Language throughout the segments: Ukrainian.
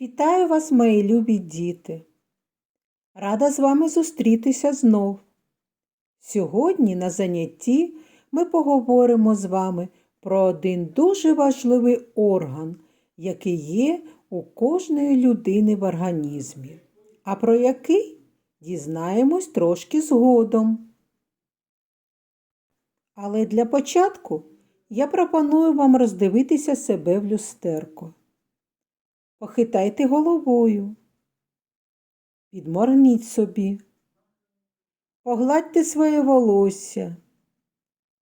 Вітаю вас, мої любі діти! Рада з вами зустрітися знов. Сьогодні на занятті ми поговоримо з вами про один дуже важливий орган, який є у кожної людини в організмі, а про який дізнаємось трошки згодом. Але для початку я пропоную вам роздивитися себе в люстерко. Похитайте головою. Підморгніть собі. Погладьте своє волосся.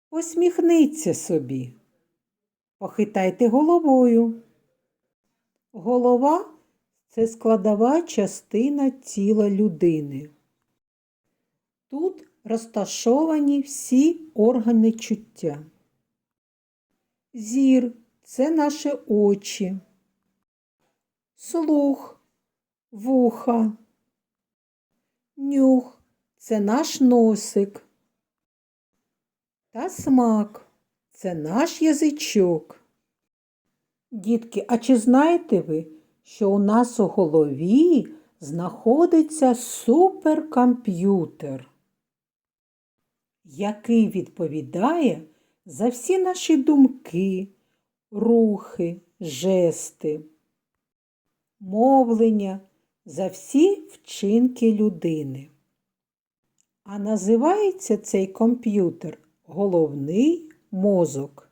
Посміхніться собі. Похитайте головою. Голова це складова частина тіла людини. Тут розташовані всі органи чуття. Зір це наші очі слух, вуха, нюх це наш носик. Та смак це наш язичок. Дітки, а чи знаєте ви, що у нас у голові знаходиться суперкомп'ютер, який відповідає за всі наші думки, рухи, жести мовлення, за всі вчинки людини. А називається цей комп'ютер головний мозок.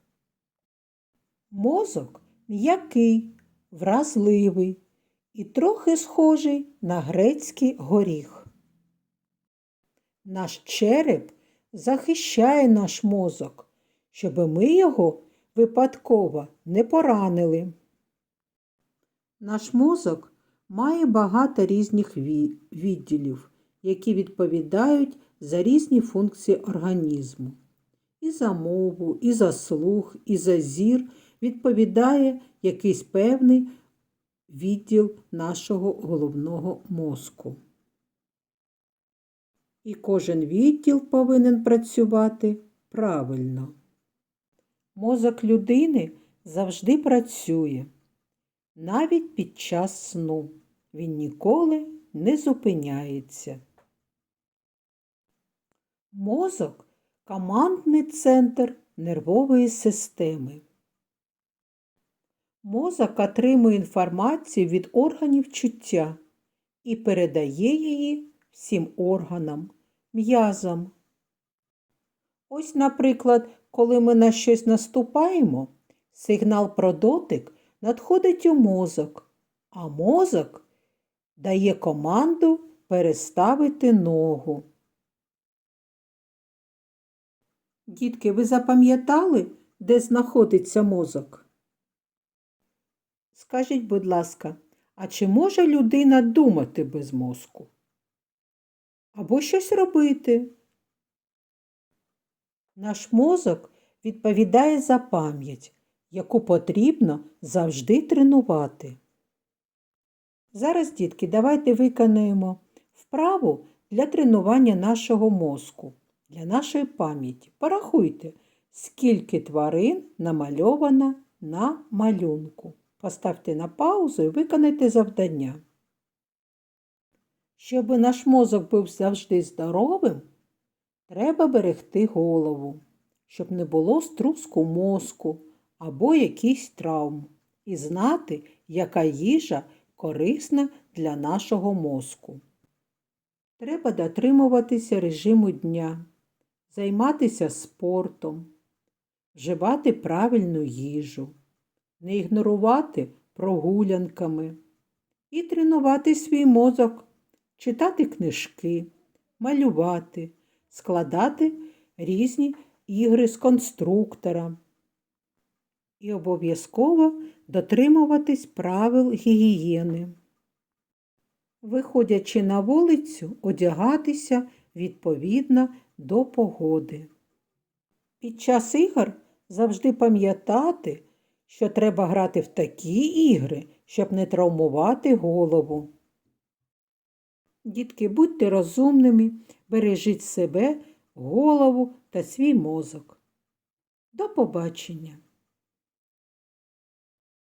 Мозок м'який, вразливий і трохи схожий на грецький горіх. Наш череп захищає наш мозок, щоб ми його випадково не поранили. Наш мозок має багато різних відділів, які відповідають за різні функції організму. І за мову, і за слух, і за зір відповідає якийсь певний відділ нашого головного мозку. І кожен відділ повинен працювати правильно. Мозок людини завжди працює. Навіть під час сну він ніколи не зупиняється. Мозок командний центр нервової системи. Мозок отримує інформацію від органів чуття і передає її всім органам, м'язам. Ось, наприклад, коли ми на щось наступаємо, сигнал про дотик надходить у мозок, а мозок дає команду переставити ногу. Дітки, ви запам'ятали, де знаходиться мозок? Скажіть, будь ласка, а чи може людина думати без мозку? Або щось робити? Наш мозок відповідає за пам'ять, яку потрібно завжди тренувати. Зараз, дітки, давайте виконаємо вправу для тренування нашого мозку, для нашої пам'яті. Порахуйте, скільки тварин намальовано на малюнку. Поставте на паузу і виконайте завдання. Щоб наш мозок був завжди здоровим, треба берегти голову, щоб не було струску мозку або якийсь травм, і знати, яка їжа корисна для нашого мозку. Треба дотримуватися режиму дня, займатися спортом, вживати правильну їжу, не ігнорувати прогулянками і тренувати свій мозок, читати книжки, малювати, складати різні ігри з конструктора і обов'язково дотримуватись правил гігієни. Виходячи на вулицю, одягатися відповідно до погоди. Під час ігор завжди пам'ятати, що треба грати в такі ігри, щоб не травмувати голову. Дітки, будьте розумними, бережіть себе, голову та свій мозок. До побачення!